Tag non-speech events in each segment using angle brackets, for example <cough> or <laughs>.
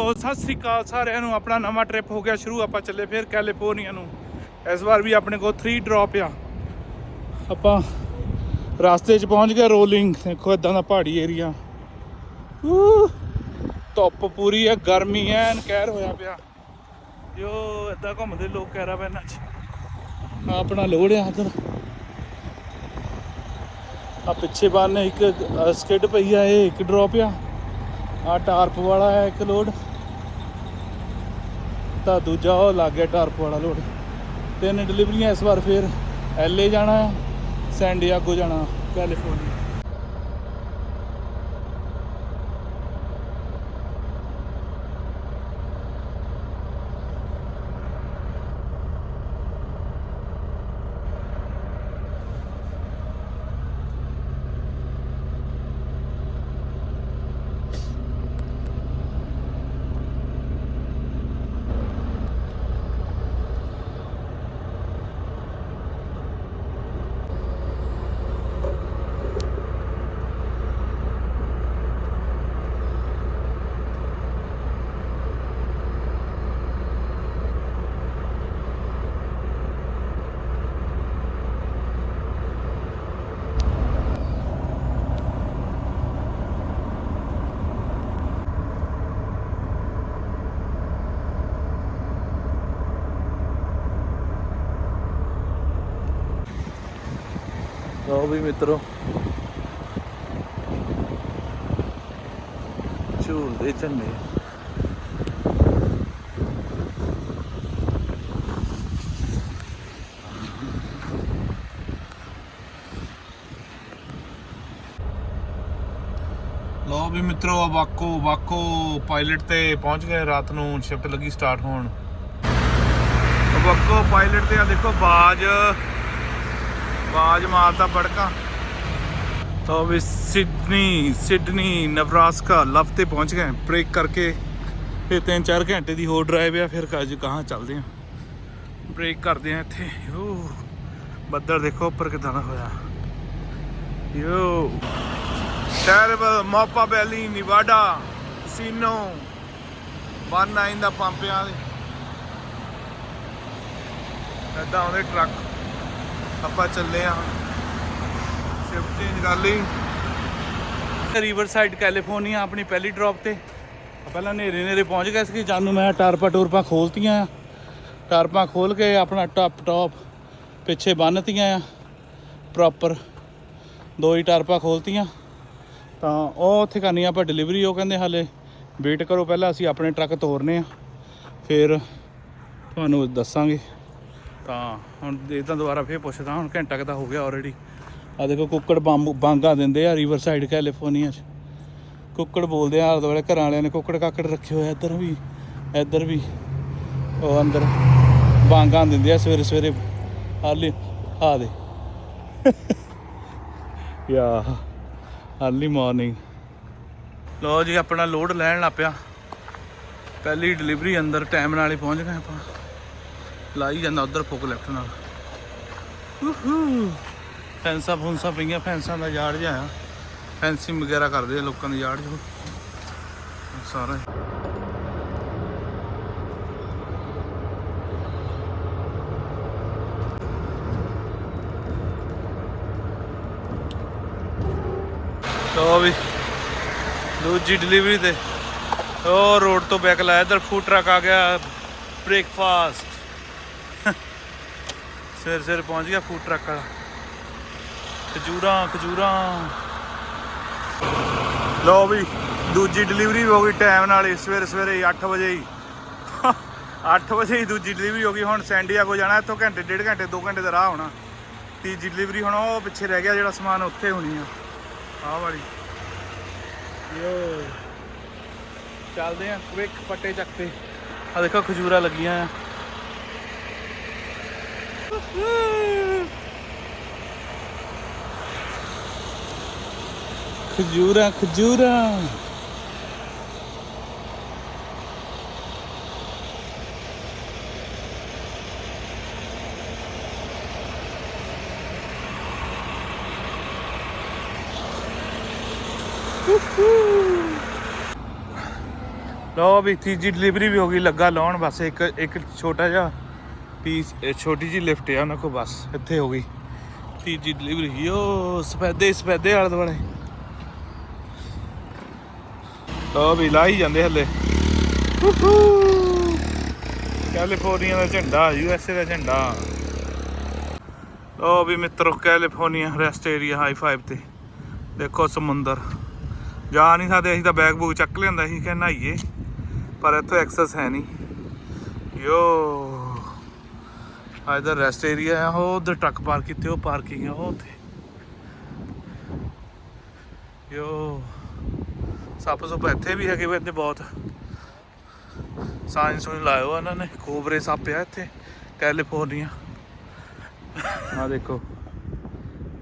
ਸੋ ਸਤਿ ਸ੍ਰੀ ਅਕਾਲ ਸਾਰਿਆਂ ਨੂੰ। ਆਪਣਾ ਨਵਾਂ ਟ੍ਰਿਪ ਹੋ ਗਿਆ ਸ਼ੁਰੂ, ਆਪਾਂ ਚੱਲੇ ਫਿਰ ਕੈਲੀਫੋਰਨੀਆ ਨੂੰ। ਇਸ ਵਾਰ ਵੀ ਆਪਣੇ ਕੋਲ 3 ਡ੍ਰੌਪ ਆ। ਆਪਾਂ ਰਸਤੇ 'ਚ ਪਹੁੰਚ ਗਏ ਰੋਲਿੰਗ ਦੇਖੋ ਇਦਾਂ ਦਾ ਪਹਾੜੀ ਏਰੀਆ ਧੁੱਪ ਪੂਰੀ ਹੈ ਗਰਮੀ ਐਨ ਕਹਿਰ ਹੋਇਆ ਪਿਆ। ਜੋ ਇਦਾਂ ਘੁੰਮਦੇ ਲੋਕ ਕੈਰਾਵੈਨਾਂ 'ਚ। ਆਪਣਾ ਲੋੜ ਆ ਉਧਰ। ਆ ਪਿੱਛੇ ਬੰਨ ਇੱਕ ਸਕਿਡ ਪਈ ਆ, ਇਹ ਇੱਕ ਡ੍ਰੌਪ ਆ। ਆ ਟਾਰਪ ਵਾਲਾ ਹੈ ਇੱਕ ਲੋਡ ਤਾਂ ਦੂਜਾ ਉਹ ਲੱਗ ਗਿਆ ਟਾਰਪ ਵਾਲਾ ਲੋਡ। ਤਿੰਨ ਡਿਲੀਵਰੀਆਂ ਇਸ ਵਾਰ ਫਿਰ ਐਲਏ ਜਾਣਾ ਹੈ ਸੈਂਡੀਆਗੋ ਜਾਣਾ। ਕੈਲੀਫੋਰਨੀਆ। ਲਓ ਵੀ ਮਿੱਤਰੋ। ਝੂਲਦੇ ਝੰਡੇ। ਲਓ ਵੀ ਮਿੱਤਰੋ, ਵਾਕੋ ਵਾਕੋ ਪਾਇਲਟ ਤੇ ਪਹੁੰਚ ਗਏ। ਰਾਤ ਨੂੰ ਸ਼ਿਫਟ ਲੱਗੀ ਸਟਾਰਟ ਹੋਣ। ਵਾਕੋ ਪਾਇਲਟ ਤੇ ਆ ਦੇਖੋ, ਬਾਜ। ਆਵਾਜ਼ ਮਾਰਦਾ ਬੜਕਾ। ਤਾਂ ਵੀ ਸਿਡਨੀ ਸਿਡਨੀ ਨਵਰਾਸਕਾ ਲਵ ਤੇ ਪਹੁੰਚ ਗਏ। ਬ੍ਰੇਕ ਕਰਕੇ ਫਿਰ 3-4 ਘੰਟੇ ਦੀ ਹੋਰ ਡਰਾਈਵ ਆ, ਫਿਰ ਅੱਜ ਕਹਾਂ ਚੱਲਦੇ ਆ। ਬ੍ਰੇਕ ਕਰਦੇ ਆ ਇੱਥੇ। ਓ ਬੱਦਲ ਦੇਖੋ ਉੱਪਰ ਕਿਦਾਂ ਦਾ ਹੋਇਆ। ਯੋ। ਟੈਰਬਲ, ਮੋਪਾ ਵੈਲੀ ਨਿਵਾਡਾ, ਸੀਨੋ। 19 ਦਾ ਪੰਪਿਆਂ ਦੇ ਏਦਾਂ ਆਉਂਦੇ ਟਰੱਕ। ਆਪਾਂ ਚੱਲੇ ਆ। ਸ਼ਿਫਟ ਚੇਂਜ ਕਰ ਲਈ। ਰਿਵਰ ਸਾਈਡ ਕੈਲੀਫੋਰਨੀਆ ਆਪਣੀ ਪਹਿਲੀ ਡ੍ਰੌਪ ਤੇ। ਪਹਿਲਾਂ ਨੇਰੇ ਨੇਰੇ ਪਹੁੰਚ ਗਏ ਸੀ ਜਾਨੂੰ ਮੈਂ ਟਾਰਪਾ ਟੂਰਪਾ ਖੋਲਤੀਆਂ ਆ। ਟਾਰਪਾਂ ਖੋਲ ਕੇ ਆਪਣਾ ਟਾਪ ਟਾਪ ਪਿੱਛੇ ਬੰਨਤੀਆਂ ਆ। ਪ੍ਰੋਪਰ ਦੋ ਹੀ ਟਾਰਪਾਂ ਖੋਲਤੀਆਂ। ਤਾਂ ਉਹ ਉੱਥੇ ਕਰਨੀ ਆਪਾਂ ਡਿਲੀਵਰੀ ਉਹ ਕਹਿੰਦੇ ਹਾਲੇ ਵੇਟ ਕਰੋ, ਪਹਿਲਾਂ ਅਸੀਂ ਆਪਣੇ ਟਰੱਕ ਤੋਰਨੇ ਆ। ਫਿਰ ਤੁਹਾਨੂੰ ਦੱਸਾਂਗੇ। ਤਾਂ ਹੁਣ ਇਹ ਤਾਂ ਦੁਬਾਰਾ ਫੇਰ ਪੁੱਛਦਾ, ਹੁਣ ਘੰਟਾ ਕੁ ਤਾਂ ਹੋ ਗਿਆ ਆਲਰੇਡੀ ਆ ਦੇਖੋ, ਕੁੱਕੜ ਬੰਬ, ਬਾਂਗਾ ਦਿੰਦੇ ਆ ਰਿਵਰ ਸਾਈਡ ਕੈਲੀਫੋਰਨੀਆ 'ਚ। ਕੁੱਕੜ ਬੋਲਦੇ ਆ, ਆਲੇ ਦੁਆਲੇ ਘਰਾਂ ਵਾਲਿਆਂ ਨੇ ਕੁੱਕੜ ਕਾਕੜ ਰੱਖੇ ਹੋਏ ਇੱਧਰ ਵੀ ਇੱਧਰ ਵੀ। ਉਹ ਅੰਦਰ ਬਾਂਗਾ ਦਿੰਦੇ ਆ ਸਵੇਰੇ ਸਵੇਰੇ, ਹਾਲੀ ਆ ਦੇ। ਯਾ ਅਰਲੀ ਮਾਰਨਿੰਗ ਲੋ ਜੀ, ਆਪਣਾ ਲੋਡ ਲੈਣ ਲੱਗ ਪਿਆ। ਪਹਿਲੀ ਡਿਲੀਵਰੀ ਅੰਦਰ ਟਾਈਮ ਨਾਲ ਹੀ ਪਹੁੰਚ ਗਏ ਆਪਾਂ। ਲਾਈ ਜਾਂਦਾ ਉਧਰ ਫੁੱਕ ਲੈਫਟ ਨਾਲ। ਫੈਂਸਾਂ ਫੁੰਸਾਂ ਪਈਆਂ, ਫੈਂਸਾਂ ਦਾ ਯਾਰਡ ਜਿਹਾ ਆ। ਫੈਂਸਿੰਗ ਵਗੈਰਾ ਕਰਦੇ ਆ ਲੋਕਾਂ ਦੇ ਯਾਰਡ 'ਚ। ਸਾਰਾ। ਲੋ ਵੀ, ਦੂਜੀ ਡਿਲੀਵਰੀ ਤੇ। ਉਹ ਰੋਡ ਤੋਂ ਬੈਕ ਲਾਇਆ, ਇਧਰ ਫੂਡ ਟਰੱਕ ਆ ਗਿਆ ਬ੍ਰੇਕਫਾਸਟ ਸਵੇਰ ਸਵੇਰ ਪਹੁੰਚ ਗਿਆ ਫੂਡ ਟਰੱਕ ਵਾਲਾ। ਖਜੂਰਾਂ ਖਜੂਰਾਂ। ਲਓ ਵੀ, ਦੂਜੀ ਡਿਲੀਵਰੀ ਹੋ ਗਈ ਟਾਈਮ ਨਾਲ ਹੀ, ਸਵੇਰੇ ਸਵੇਰੇ 8 ਵਜੇ ਹੀ। <laughs> 8 ਵਜੇ ਹੀ ਦੂਜੀ ਡਿਲੀਵਰੀ ਹੋ ਗਈ, ਹੁਣ ਸੈਂਡੀਆਗੋ ਜਾਣਾ, ਇੱਥੋਂ ਘੰਟੇ, ਡੇਢ ਘੰਟੇ 2 ਘੰਟੇ ਦਾ ਰਾਹ ਹੋਣਾ। ਤੀਜੀ ਡਿਲੀਵਰੀ ਹੁਣ ਉਹ ਪਿੱਛੇ ਰਹਿ ਗਿਆ ਜਿਹੜਾ ਸਮਾਨ ਉੱਥੇ ਹੋਣੀ ਆ। ਆਹ ਵਾਲੀ। ਯੋ। ਚੱਲਦੇ ਆ ਕੁਇਕ ਪੱਟੇ ਚੱਕ ਤੇ। ਆ ਦੇਖੋ ਖਜੂਰਾ ਲੱਗੀਆਂ ਆ। ਖਜੂਰਾ ਖਜੂਰਾ। ਲੋ ਵੀ ਤੀਜੀ ਡਿਲੀਵਰੀ ਵੀ ਹੋ ਗਈ, ਲੱਗਾ ਲਾਉਣ, ਬਸ ਇੱਕ ਇੱਕ ਛੋਟਾ ਜਿਹਾ। ਪੀਸ ਛੋਟੀ ਜੀ ਲਿਫਟ ਆ, ਉਹਨਾਂ ਕੋ ਬਸ ਇੱਥੇ ਹੋ ਗਈ। ਤੀਜੀ ਡਿਲੀਵਰੀ ਯੋ ਸਫੈਦੇ ਸਫੈਦੇ ਆਲੇ ਦੁਆਲੇ। ਲੋ ਵੀ ਲਾਈ ਜਾਂਦੇ ਹੱਲੇ। ਕੈਲੀਫੋਰਨੀਆ ਦਾ ਝੰਡਾ ਯੂ ਐਸ ਏ ਦਾ ਝੰਡਾ। ਲੋ ਵੀ ਮਿੱਤਰੋ California rest area high five ਤੇ। ਦੇਖੋ ਸਮੁੰਦਰ। ਜਾ ਨਹੀਂ ਸਕਦੇ, ਅਸੀਂ ਤਾਂ ਬੈਗ ਬੂਗ ਚੱਕ ਲਿਆਂਦਾ ਸੀ, ਕਿ ਨਹਾਈਏ। ਪਰ ਇੱਥੇ ਐਕਸੈਸ ਹੈ ਨਹੀਂ। ਯੋ। ਆ ਇਧਰ ਰੈਸਟ ਏਰੀਆ ਆ ਉਹ ਉਧਰ ਟਰੱਕ ਪਾਰਕ ਕੀਤੇ ਉਹ ਪਾਰਕਿੰਗ ਆ ਉਹ ਉੱਥੇ। ਯੋ ਸੱਪ ਸੁੱਪ ਇੱਥੇ ਵੀ ਹੈਗੇ ਵੇ ਇੱਥੇ ਬਹੁਤ। ਸਾਇੰਸ ਨੂੰ ਲਾਇਓ ਇਹਨਾਂ ਨੇ ਕੋਬਰੇ ਸੱਪ ਆ ਇੱਥੇ ਕੈਲੀਫੋਰਨੀਆ ਆ ਦੇਖੋ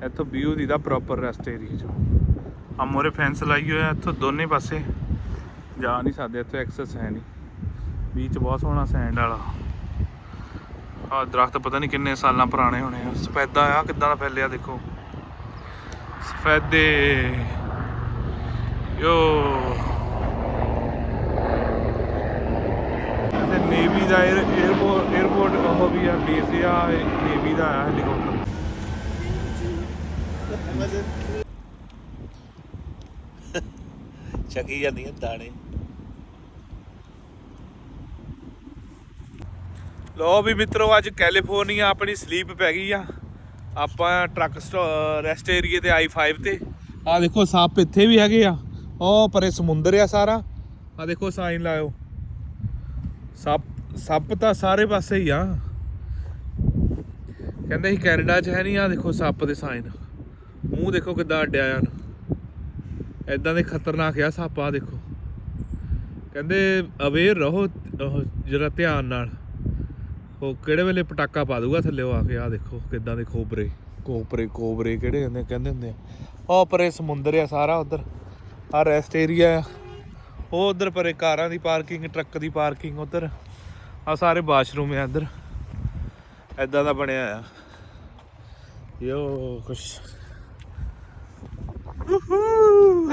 ਇੱਥੋਂ ਵਿਊ ਦੀ ਦਾ ਪ੍ਰੋਪਰ ਰੈਸਟ ਏਰੀਆ ਚੋਂ। ਆ ਮੋਰੇ ਫੈਂਸ ਲਾਈ ਹੋਇਆ ਇੱਥੋਂ ਦੋਨੇ ਪਾਸੇ। ਜਾ ਨਹੀਂ ਸਕਦੇ ਇੱਥੇ ਐਕਸੈਸ ਹੈ ਨਹੀਂ। ਬੀਚ ਬਹੁਤ ਸੋਹਣਾ ਸੈਂਡ ਵਾਲਾ। ਆ ਦਰਖਤ ਪਤਾ ਨਹੀਂ ਕਿੰਨੇ ਸਾਲਾਂ ਪੁਰਾਣੇ ਹੋਣੇ ਆ। ਸਫੈਦਾ ਆ, ਕਿੱਦਾਂ ਦਾ ਫੈਲਿਆ ਦੇਖੋ। ਸਫੈਦੇ। ਯੋ। ਤੇ ਨੇਵੀ ਦਾ 에어ਪੋਰਟ ਉਹ ਵੀ ਆ ਬੇਸ ਆ ਨੇਵੀ ਦਾ ਆ ਹੈਲੀਕਾਪਟਰ ਚੱਕੀ ਜਾਂਦੀਆਂ ਦਾਣੇ। ਲੋ ਵੀ ਮਿੱਤਰੋ, ਅੱਜ ਕੈਲੀਫੋਰਨੀਆ ਆਪਣੀ ਸਲੀਪ ਪੈ ਗਈ ਆ। ਆਪਾਂ ਟਰੱਕ ਰੈਸਟ ਏਰੀਏ ਤੇ ਆਈ 5 ਤੇ। ਆ ਦੇਖੋ, ਸੱਪ ਇੱਥੇ ਵੀ ਹੈਗੇ ਆ। ਉਹ ਪਰੇ ਸਮੁੰਦਰ ਆ ਸਾਰਾ। ਆ ਦੇਖੋ ਸਾਈਨ ਲਾਇਓ। ਸੱਪ ਸੱਪ ਤਾਂ ਸਾਰੇ ਪਾਸੇ ਹੀ ਆ। ਕਹਿੰਦੇ ਸੀ ਕੈਨੇਡਾ 'ਚ ਹੈ ਨਹੀਂ ਆ ਦੇਖੋ ਸੱਪ ਦੇ ਸਾਈਨ ਮੂੰਹ ਦੇਖੋ ਕਿੱਦਾਂ ਅੱਡਿਆ ਆ ਐਦਾਂ ਦੇ ਖਤਰਨਾਕ ਆ ਸੱਪ, ਆ ਦੇਖੋ। ਕਹਿੰਦੇ ਅਵੇਅਰ ਰਹੋ ਜਰਾ ਧਿਆਨ ਨਾਲ। ਉਹ ਕਿਹੜੇ ਵੇਲੇ ਪਟਾਕਾ ਪਾ ਦੂਗਾ ਥੱਲੇ ਆ ਕੇ ਆ ਦੇਖੋ ਕਿੱਦਾਂ ਦੇ ਖੋਬਰੇ ਕੋਬਰੇ ਕੋਬਰੇ ਕਿਹੜੇ ਹੁੰਦੇ ਕਹਿੰਦੇ ਹੁੰਦੇ ਆ। ਉਹ ਪਰੇ ਸਮੁੰਦਰ ਆ ਸਾਰਾ ਉਧਰ। ਆ ਰੈਸਟ ਏਰੀਆ ਆ। ਉਹ ਉਧਰ ਪਰੇ ਕਾਰਾਂ ਦੀ ਪਾਰਕਿੰਗ ਟਰੱਕ ਦੀ ਪਾਰਕਿੰਗ ਉਧਰ। ਆ ਸਾਰੇ ਬਾਥਰੂਮ ਆ ਇੱਧਰ। ਐਦਾਂ ਦਾ ਬਣਿਆ ਆ। ਯੋ ਕੁਛ।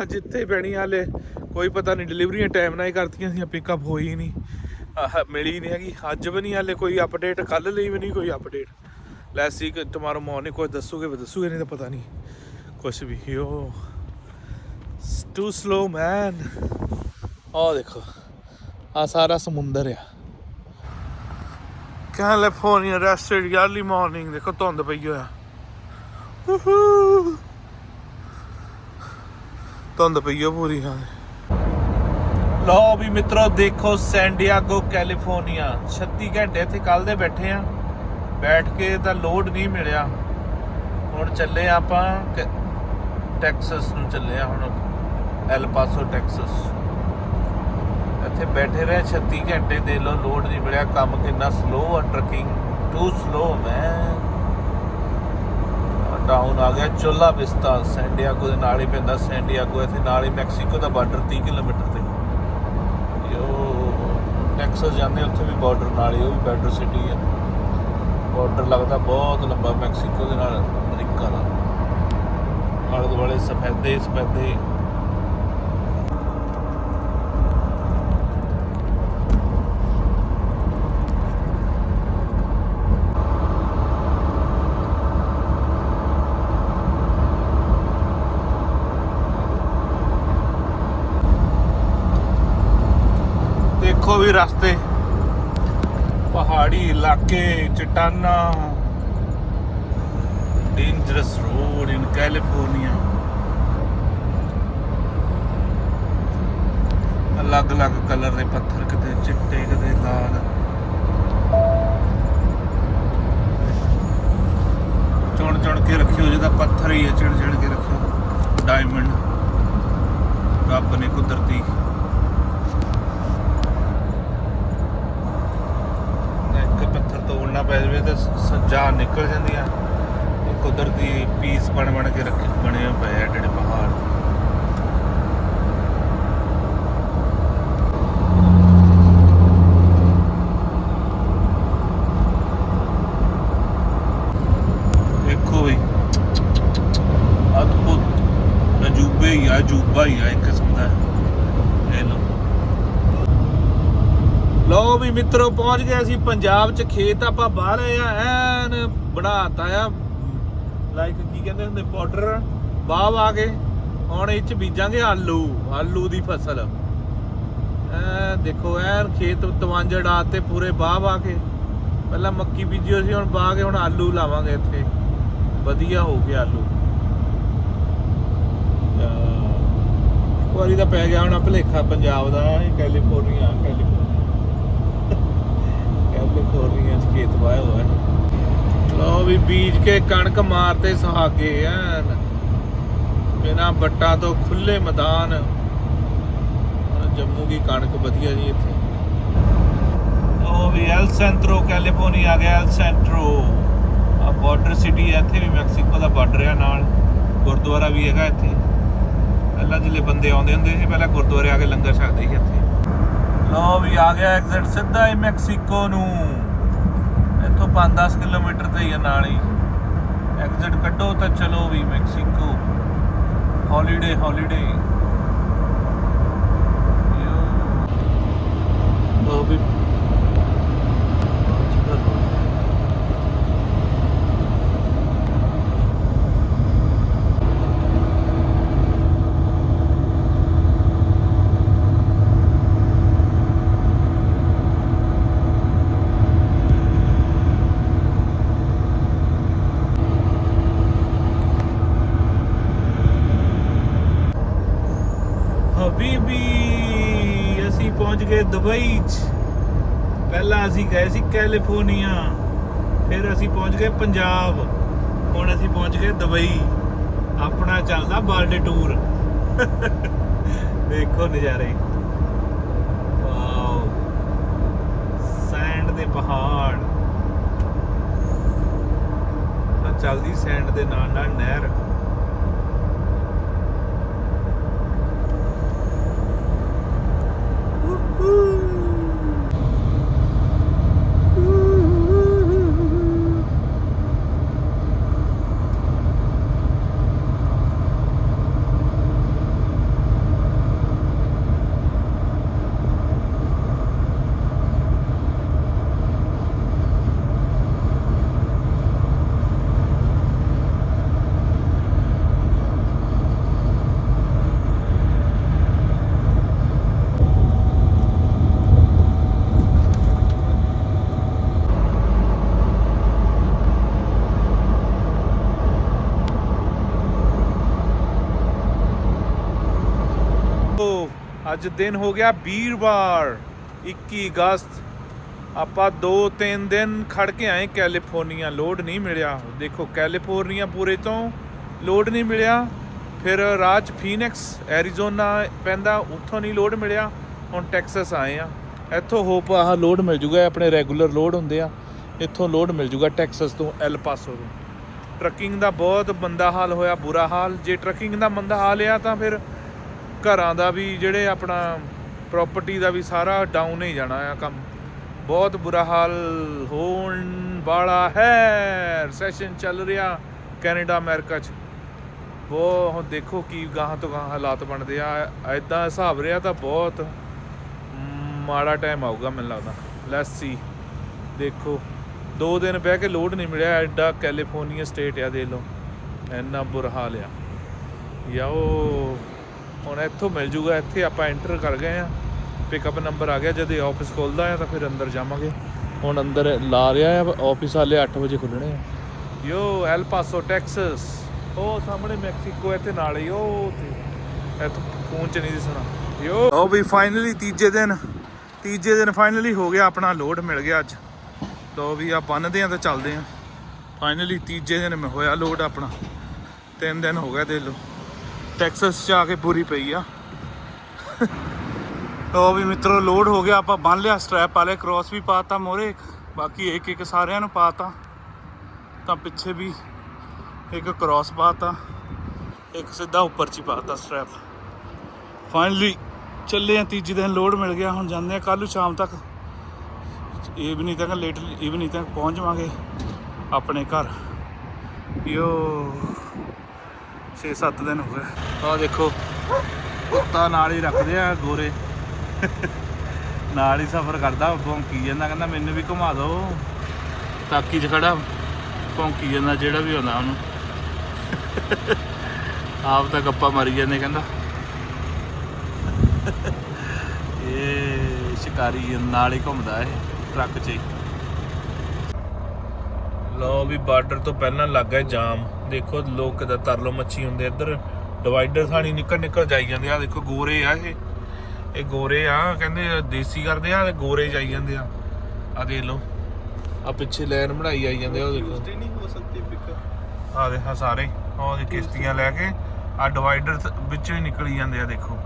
ਅੱਜ ਇੱਥੇ ਪੈਣੀ ਹਾਲੇ ਕੋਈ ਪਤਾ ਨਹੀਂ ਡਿਲੀਵਰੀਆਂ ਟਾਈਮ ਨਾਲ ਹੀ ਕਰਤੀਆਂ ਸੀ ਪਿਕਅਪ ਹੋਈ ਨਹੀਂ ਮਿਲੀ ਨਹੀਂ ਹੈਗੀ। ਅੱਜ ਵੀ ਨਹੀਂ ਹਾਲੇ ਕੋਈ ਅਪਡੇਟ ਕੱਲ ਲਈ ਵੀ ਨਹੀਂ ਕੋਈ ਅਪਡੇਟ ਲੈਟਸ ਸੀ ਕਿ ਟੁਮਾਰੋ ਮਾਰਨਿੰਗ ਕੋਈ ਦੱਸੂਗੇ ਵੀ ਦੱਸੂਗੇ, ਨਹੀਂ ਤਾਂ ਪਤਾ ਨਹੀਂ ਕੁਛ ਵੀ, ਯੋ। ਟੂ ਸਲੋ ਮੈਨ ਆਹ ਦੇਖੋ ਆ ਸਾਰਾ ਸਮੁੰਦਰ ਆ। ਕੈਲੀਫੋਰਨੀਆ ਰੈਸਟਡ ਅਰਲੀ ਮਾਰਨਿੰਗ ਦੇਖੋ ਧੁੰਦ ਪਈ ਹੋਇਆ। ਧੁੰਦ ਪਈ ਹੋ ਪੂਰੀ, ਹਾਂ। ਲਓ ਵੀ ਮਿੱਤਰੋ, ਦੇਖੋ ਸੈਂਡੀਆਗੋ, ਕੈਲੀਫੋਰਨੀਆ। 36 ਘੰਟੇ ਇੱਥੇ ਕੱਲ ਦੇ ਬੈਠੇ ਆ। ਬੈਠ ਕੇ ਤਾਂ ਲੋਡ ਨਹੀਂ ਮਿਲਿਆ। ਹੁਣ ਚੱਲੇ ਆਪਾਂ ਕ- ਟੈਕਸਸ ਨੂੰ ਚੱਲੇ ਆ ਹੁਣ। El Paso Texas. ਇੱਥੇ ਬੈਠੇ ਰਹੇ 36 ਘੰਟੇ, ਦੇ ਲੋ ਲੋਡ ਨਹੀਂ ਮਿਲਿਆ। ਕੰਮ ਕਿੰਨਾ ਸਲੋ ਆ trucking too slow man town ਆ ਗਿਆ ਚੋਲਾ ਵਿਸਤਾ। ਸੈਂਡੀਆਗੋ ਦੇ ਨਾਲ ਹੀ ਪੈਂਦਾ। ਸੈਂਡੀਆਗੋ ਇੱਥੇ ਨਾਲ ਹੀ, ਮੈਕਸੀਕੋ ਦਾ ਬਾਰਡਰ 30 ਕਿਲੋਮੀਟਰ ਤੇ। ਟੈਕਸਸ ਜਾਂਦੇ ਉੱਥੇ ਵੀ ਬਾਰਡਰ ਨਾਲ ਹੀ, ਉਹ ਵੀ ਬਾਰਡਰ ਸਿਟੀ ਆ। ਬਾਰਡਰ ਲੱਗਦਾ ਬਹੁਤ ਲੰਬਾ ਮੈਕਸੀਕੋ ਦੇ ਨਾਲ, ਅਮਰੀਕਾ ਦਾ। ਆਲੇ ਦੁਆਲੇ ਸਫੈਦੇ ਸਫੈਦੇ। ਦੇਖੋ ਰਸਤੇ। ਪਹਾੜੀ ਇਲਾਕੇ, ਚਟਾਨਾ। ਡੇਂਜਰਸ ਰੋਡ ਇਨ ਕੈਲੀਫੋਰਨੀਆ ਅਲੱਗ-ਅਲੱਗ ਕਲਰ ਦੇ ਪੱਥਰ, ਕਿਤੇ ਚਿੱਟੇ, ਕਿਤੇ ਲਾਲ। ਚੁਣ ਚੁਣ ਕੇ ਰੱਖਿਓ, ਜਿਹਦਾ ਪੱਥਰ ਹੀ ਹੈ ਚਿੜ ਚਿੜ ਕੇ ਰੱਖਿਓ। ਡਾਇਮੰਡ ਰੱਬ ਨੇ ਕੁਦਰਤੀ ਇੱਕ ਪੱਥਰ ਤੋੜਨਾ ਪੈ ਜਾਵੇ ਤਾਂ ਸ- ਨਿਕਲ ਜਾਂਦੀ ਇਹ ਕੁਦਰਤੀ ਪੀਸ ਬਣ ਬਣ ਕੇ ਰੱਖੇ ਬਣੇ ਪਏ ਆ ਜਿਹੜੇ ਪਹਾੜ। ਦੇਖੋ ਵੀ, ਅਦਭੁਤ ਅਜੂਬੇ ਹੀ ਆ, ਅਜੂਬਾ ਹੀ ਆ, ਇੱਕ ਕਿਸਮ ਦਾ ਇਹ ਲੋ ਲੋ ਵੀ ਮਿੱਤਰੋ ਪਹੁੰਚ ਗਏ ਅਸੀਂ ਪੰਜਾਬ ਚ, ਖੇਤ ਆਪਾਂ ਬਾਹਰ ਆਏ ਆ, ਐਨ ਬਣਾਤਾ ਆ ਲਾਈਕ ਕੀ ਕਹਿੰਦੇ ਹੁੰਦੇ ਬਾਰਡਰ ਬਾਹ ਆ ਕੇ। ਹੁਣ ਇਹ ਚ ਬੀਜਾਂਗੇ ਆਲੂ ਆਲੂ ਦੀ ਫਸਲ। ਐ ਦੇਖੋ, ਐਨ ਖੇਤ ਤਵਾਂਜੜ ਆ ਤੇ ਪੂਰੇ ਬਾਹ ਆ ਕੇ। ਪਹਿਲਾਂ ਮੱਕੀ ਬੀਜੀ ਸੀ, ਹੁਣ ਬਾਹ ਕੇ ਹੁਣ ਆਲੂ ਲਾਵਾਂਗੇ ਇੱਥੇ। ਵਧੀਆ ਹੋ ਗਿਆ ਆਲੂ। ਇੱਕ ਵਾਰੀ ਤਾਂ ਪੈ ਗਿਆ ਹੁਣ ਭਲੇਖਾ ਪੰਜਾਬ ਦਾ, ਇਹ ਕੈਲੀਫੋਰਨੀਆ ਕੈਲੀਫੋਰਨੀਆ ਕੈਲੀਫੋਰਨੀਆ ਚ ਖੇਤ ਵਾਇਆ ਹੋਇਆ ਲਓ ਵੀ ਬੀਜ ਕੇ ਕਣਕ ਮਾਰਤੇ ਸੁਹਾਗੇ ਐਨ। ਬਿਨਾ ਬੱਟਾਂ ਤੋਂ ਖੁੱਲੇ ਮੈਦਾਨ। ਜੰਮੂ ਦੀ ਕਣਕ ਵਧੀਆ ਜੀ ਇੱਥੇ। ਉਹ ਵੀ ਐਲ ਸੈਂਟਰੋ ਕੈਲੀਫੋਰਨੀਆ ਆ ਗਿਆ ਐਲ ਸੈਂਟਰੋ ਆ ਬਾਰਡਰ ਸਿਟੀ ਹੈ ਇੱਥੇ ਵੀ ਮੈਕਸੀਕੋ ਦਾ ਬਾਰਡਰ ਆ ਨਾਲ। ਗੁਰਦੁਆਰਾ ਵੀ ਹੈਗਾ ਇੱਥੇ। ਪਹਿਲਾਂ ਜਿਹੜੇ ਬੰਦੇ ਆਉਂਦੇ ਹੁੰਦੇ ਸੀ, ਪਹਿਲਾਂ ਗੁਰਦੁਆਰੇ ਆ ਕੇ ਲੰਗਰ ਛਕਦੇ ਸੀ ਇੱਥੇ। ਲੋ ਵੀ ਆ ਗਿਆ ਐਗਜ਼ਿਟ ਸਿੱਧਾ ਹੀ ਮੈਕਸੀਕੋ ਨੂੰ। ਇੱਥੋਂ 5-10 ਕਿਲੋਮੀਟਰ ਤੇ ਹੀ ਆ ਨਾਲ ਹੀ। ਐਗਜ਼ਿਟ ਕੱਢੋ ਤਾਂ ਚਲੋ ਵੀ ਮੈਕਸੀਕੋ। ਹੌਲੀਡੇ ਹੌਲੀਡੇ ਉਹ ਵੀ ਹਬੀਬੀ ਅਸੀਂ ਪਹੁੰਚ ਗਏ ਦੁਬਈ 'ਚ ਪਹਿਲਾਂ ਅਸੀਂ ਗਏ ਸੀ ਕੈਲੀਫੋਰਨੀਆ। ਫਿਰ ਅਸੀਂ ਪਹੁੰਚ ਗਏ ਪੰਜਾਬ। ਹੁਣ ਅਸੀਂ ਪਹੁੰਚ ਗਏ ਦੁਬਈ। ਆਪਣਾ ਚੱਲਦਾ ਬਰਥਡੇ ਟੂਰ ਦੇਖੋ ਨਜ਼ਾਰੇ। ਵਾਓ। ਸੈਂਡ ਦੇ ਪਹਾੜ। ਆ ਚੱਲਦੀ ਸੈਂਡ ਦੇ ਨਾਲ ਨਾਲ ਨਹਿਰ। ਉਹ ਅੱਜ ਦਿਨ ਹੋ ਗਿਆ ਵੀਰਵਾਰ। 21 ਅਗਸਤ। ਆਪਾਂ 2-3 ਦਿਨ ਖੜ ਕੇ ਆਏ, ਕੈਲੀਫੋਰਨੀਆ, ਲੋਡ ਨਹੀਂ ਮਿਲਿਆ। ਦੇਖੋ, ਕੈਲੀਫੋਰਨੀਆ ਪੂਰੇ ਤੋਂ ਲੋਡ ਨਹੀਂ ਮਿਲਿਆ। ਫਿਰ ਰਾਜ ਫੀਨਿਕਸ, ਐਰੀਜ਼ੋਨਾ ਪੈਂਦਾ, ਉੱਥੋਂ ਨਹੀਂ ਲੋਡ ਮਿਲਿਆ। ਹੁਣ ਟੈਕਸਸ ਆਏ ਆ। ਇੱਥੋਂ ਹੋਪ ਆਹ ਲੋਡ ਮਿਲ ਜੂਗਾ ਆਪਣੇ ਰੈਗੂਲਰ ਲੋਡ ਹੁੰਦੇ ਆ। ਇੱਥੋਂ ਲੋਡ ਮਿਲ ਜੂਗਾ ਟੈਕਸਸ ਤੋਂ, ਐਲ ਪਾਸੋ ਤੋਂ। ਟਰੱਕਿੰਗ ਦਾ ਬਹੁਤ ਮੰਦਾ ਹਾਲ ਹੋਇਆ, ਬੁਰਾ ਹਾਲ। ਜੇ ਟਰੱਕਿੰਗ ਦਾ ਮੰਦਾ ਹਾਲ ਆ, ਤਾਂ ਫਿਰ ਘਰਾਂ ਦਾ ਵੀ ਜਿਹੜੇ ਆਪਣਾ ਪ੍ਰਾਪਰਟੀ ਦਾ ਵੀ ਸਾਰਾ ਡਾਊਨ ਹੀ ਜਾਣਾ ਆ ਕੰਮ। ਬਹੁਤ ਬੁਰਾ ਹਾਲ ਹੋਣ ਵਾਲਾ ਹੈ। ਸੈਸ਼ਨ ਚੱਲ ਰਿਹਾ ਕੈਨੇਡਾ, ਅਮਰੀਕਾ 'ਚ। ਉਹ ਹੁਣ ਦੇਖੋ ਕੀ ਗਾਹਾਂ ਤੋਂ ਗਾਹਾਂ ਹਾਲਾਤ ਬਣਦੇ ਆ। ਐਦਾਂ ਹਿਸਾਬ ਰਿਹਾ ਤਾਂ ਬਹੁਤ। ਮਾੜਾ ਟਾਈਮ ਆਊਗਾ ਮੈਨੂੰ ਲੱਗਦਾ। ਲੈਟਸ ਸੀ ਦੇਖੋ। ਦੋ ਦਿਨ ਬਹਿ ਕੇ ਲੋਡ ਨਹੀਂ ਮਿਲਿਆ। ਐਡਾ ਕੈਲੀਫੋਰਨੀਆ ਸਟੇਟ ਆ ਦੇ ਲੋ ਇੰਨਾ ਬੁਰਾ ਹਾਲ ਆ। ਯਾਓ। ਹੁਣ ਇੱਥੋਂ ਮਿਲ ਜੂਗਾ, ਇੱਥੇ ਆਪਾਂ ਐਂਟਰ ਕਰ ਗਏ ਆ ਪਿਕਅਪ ਨੰਬਰ ਆ ਗਿਆ, ਜਦ ਇਹ ਆਫਿਸ ਖੁੱਲਦਾ ਆ ਤਾਂ ਫਿਰ ਅੰਦਰ ਜਾਵਾਂਗੇ। ਹੁਣ ਅੰਦਰ ਲਾ ਰਿਹਾ ਆ ਆਫਿਸ ਵਾਲੇ 8 ਵਜੇ ਖੁੱਲਣੇ ਆ। ਯੋ ਐਲ ਪਾਸੋ ਟੈਕਸਸ ਉਹ ਸਾਹਮਣੇ ਮੈਕਸੀਕੋ ਇੱਥੇ ਨਾਲ ਹੀ ਉਹ ਤੇ ਇੱਥੋਂ ਫੋਨ ਚ ਨਹੀਂ ਦਿਸਣਾ ਯੋ। ਉਹ ਵੀ ਫਾਈਨਲੀ ਤੀਜੇ ਦਿਨ। ਤੀਜੇ ਦਿਨ ਫਾਈਨਲੀ ਹੋ ਗਿਆ, ਆਪਣਾ ਲੋਡ ਮਿਲ ਗਿਆ ਅੱਜ। ਲੋ ਵੀ ਆ ਬੰਨਦੇ ਆ ਤਾਂ ਚੱਲਦੇ ਆ ਫਾਈਨਲੀ ਤੀਜੇ ਦਿਨ ਮੈਂ ਹੋਇਆ ਲੋਡ ਆਪਣਾ। ਤਿੰਨ ਦਿਨ ਹੋ ਗਿਆ ਦੇ ਲੋ ਟੈਕਸਸ ਚ ਆ ਕੇ ਪੂਰੀ ਪਈ ਆ। ਉਹ ਵੀ ਮਿੱਤਰੋ, ਲੋਡ ਹੋ ਗਿਆ, ਆਪਾਂ ਬੰਨ ਲਿਆ ਸਟ੍ਰੈਪ ਵਾਲੇ ਕ੍ਰੋਸ ਵੀ ਪਾਤਾ ਮੋਰੇ ਬਾਕੀ ਇੱਕ ਇੱਕ ਸਾਰਿਆਂ ਨੂੰ ਪਾਤਾ ਤਾਂ ਪਿੱਛੇ ਵੀ ਇੱਕ ਕ੍ਰੋਸ ਪਾਤਾ ਇੱਕ ਸਿੱਧਾ ਉੱਪਰ ਚ ਹੀ ਪਾਤਾ ਸਟ੍ਰੈਪ ਫਾਈਨਲੀ ਚੱਲੇ ਆ, ਤੀਜੇ ਦਿਨ ਲੋਡ ਮਿਲ ਗਿਆ, ਹੁਣ ਜਾਂਦੇ ਆ ਕੱਲ ਨੂੰ ਸ਼ਾਮ ਤੱਕ। ਇਵਨਿੰਗ ਤੱਕ ਲੇਟ ਇਵਨਿੰਗ ਤੱਕ ਪਹੁੰਚ ਜਾਵਾਂਗੇ ਆਪਣੇ ਘਰ। ਯੋ 6-7 ਦਿਨ ਹੋ ਗਏ। ਆਹ ਦੇਖੋ, ਕੁੱਤਾ ਨਾਲ ਹੀ ਰੱਖਦੇ ਆ ਗੋਰੇ। ਨਾਲ ਹੀ ਸਫ਼ਰ ਕਰਦਾ, ਭੌਂਕੀ ਜਾਂਦਾ, ਕਹਿੰਦਾ ਮੈਨੂੰ ਵੀ ਘੁਮਾ ਦਿਓ ਤਾਕੀ 'ਚ ਖੜਾ, ਭੌਂਕੀ ਜਾਂਦਾ, ਜਿਹੜਾ ਵੀ ਆਉਂਦਾ ਉਹਨੂੰ। ਆਪ ਤਾਂ ਗੱਪਾ ਮਾਰੀ ਜਾਂਦੇ, ਕਹਿੰਦਾ। ਇਹ ਸ਼ਿਕਾਰੀ ਨਾਲ ਹੀ ਘੁੰਮਦਾ ਇਹ, ਟਰੱਕ 'ਚ ਹੀ। ਲਓ ਵੀ ਬਾਰਡਰ ਤੋਂ ਪਹਿਲਾਂ ਲੱਗ ਗਿਆ ਜਾਮ। ਦੇਖੋ ਲੋਕ ਕਿਦਾਂ ਤਰਲੋ ਮੱਛੀ ਹੁੰਦੇ ਇੱਧਰ। ਡਿਵਾਈਡਰ ਸਾਣੀ ਨਿਕਲ ਨਿਕਲ ਜਾਈ ਜਾਂਦੇ ਆ। ਦੇਖੋ ਗੋਰੇ ਆ ਇਹ। ਇਹ ਗੋਰੇ ਆ ਕਹਿੰਦੇ ਦੇਸੀ ਕਰਦੇ ਆ ਤੇ ਗੋਰੇ ਜਾਈ ਜਾਂਦੇ ਆ। ਆ ਦੇਖ ਲਓ। ਆ ਪਿੱਛੇ ਲਾਈਨ ਬਣਾਈ ਆਈ ਜਾਂਦੇ ਆ ਉਹ ਦੇਖੋ। ਨਹੀਂ ਹੋ ਸਕਦੀ ਪਿਕ। ਆ ਦੇਖ ਆ ਸਾਰੇ। ਉਹ ਕਿਸ਼ਤੀਆਂ ਲੈ ਕੇ ਆ ਡਿਵਾਈਡਰ ਵਿੱਚੋਂ ਹੀ ਨਿਕਲੀ ਜਾਂਦੇ ਆ ਦੇਖੋ।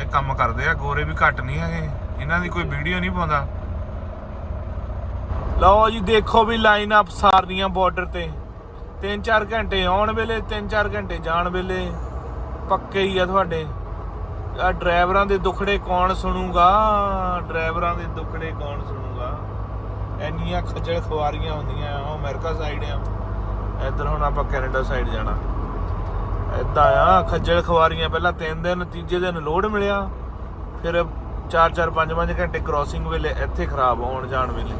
ਇਹ ਕੰਮ ਕਰਦੇ ਆ ਗੋਰੇ ਵੀ ਘੱਟ ਨਹੀਂ ਹੈਗੇ। ਇਹਨਾਂ ਦੀ ਕੋਈ ਵੀਡੀਓ ਨਹੀਂ ਪਾਉਂਦਾ। ਲਓ ਜੀ, ਦੇਖੋ ਵੀ ਲਾਈਨ ਅਪ ਸਾਰਨੀਆਂ ਬਾਰਡਰ ਤੇ। 3-4 ਘੰਟੇ ਆਉਣ ਵੇਲੇ 3-4 ਘੰਟੇ ਜਾਣ ਵੇਲੇ। ਪੱਕੇ ਹੀ ਆ ਤੁਹਾਡੇ। ਆ ਡਰਾਈਵਰਾਂ ਦੇ ਦੁੱਖੜੇ ਕੌਣ ਸੁਣੂਗਾ? ਡਰਾਈਵਰਾਂ ਦੇ ਦੁੱਖੜੇ ਕੌਣ ਸੁਣੂਗਾ? ਇੰਨੀਆਂ ਖੱਜਲ ਖਵਾਰੀਆਂ ਹੁੰਦੀਆਂ, ਉਹ ਅਮਰੀਕਾ ਸਾਈਡ ਆ। ਇੱਧਰ ਹੁਣ ਆਪਾਂ ਕੈਨੇਡਾ ਸਾਈਡ ਜਾਣਾ। ਏਦਾਂ ਆ, ਖੱਜਲ ਖਵਾਰੀਆਂ ਪਹਿਲਾਂ 3 ਦਿਨ, ਤੀਜੇ ਦਿਨ ਲੋਡ ਮਿਲਿਆ। ਫਿਰ 4-4 5-5 ਘੰਟੇ ਕ੍ਰਾਸਿੰਗ ਵੇਲੇ ਇੱਥੇ ਖਰਾਬ ਹੋਣ ਜਾਣ ਵੇਲੇ।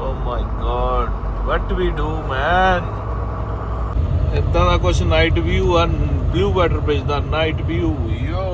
ਓ ਮਾਈ ਗॉड ਵਟ ਵੀ ਡੂ ਮੈਨ ਇਦਾਂ ਦਾ ਕੁਝ ਨਾਈਟ ਵਿਊ ਆ ਵਿਊ ਬੈਟਰ ਪੇਜ ਦਾ ਨਾਈਟ ਵਿਊ ਯੋ